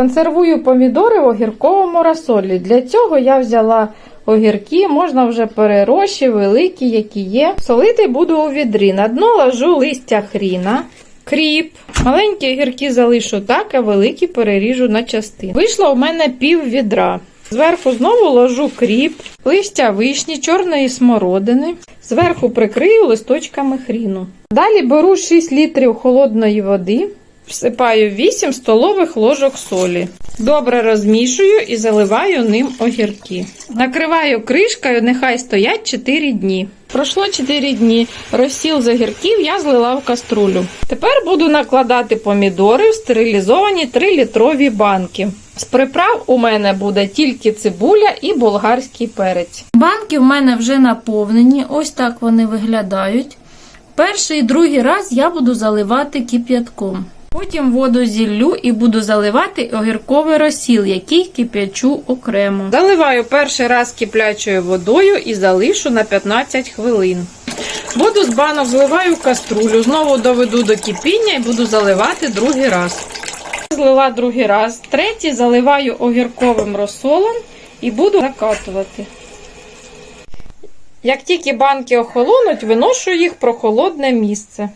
Консервую помідори в огірковому розсолі. Для цього я взяла огірки, можна вже перерощі, великі, які є. Солити буду у відрі. На дно ложу листя хріна, кріп. Маленькі огірки залишу так, а великі переріжу на частини. Вийшло у мене пів відра. Зверху знову ложу кріп, листя вишні, чорної смородини. Зверху прикрию листочками хріну. Далі беру 6 літрів холодної води, всипаю 8 столових ложок солі. Добре розмішую і заливаю ним огірки. Накриваю кришкою, нехай стоять 4 дні. Пройшло 4 дні. Розсіл з огірків я злила в каструлю. Тепер буду накладати помідори в стерилізовані 3-літрові банки. З приправ у мене буде тільки цибуля і болгарський перець. Банки в мене вже наповнені, ось так вони виглядають. Перший і другий раз я буду заливати кип'ятком. Потім воду зіллю і буду заливати огірковий розсіл, який кип'ячу окремо. Заливаю перший раз киплячою водою і залишу на 15 хвилин. Воду з банок зливаю в каструлю, знову доведу до кипіння і буду заливати другий раз. Злила другий раз, третій заливаю огірковим розсолом і буду накатувати. Як тільки банки охолонуть, виношу їх в прохолодне місце.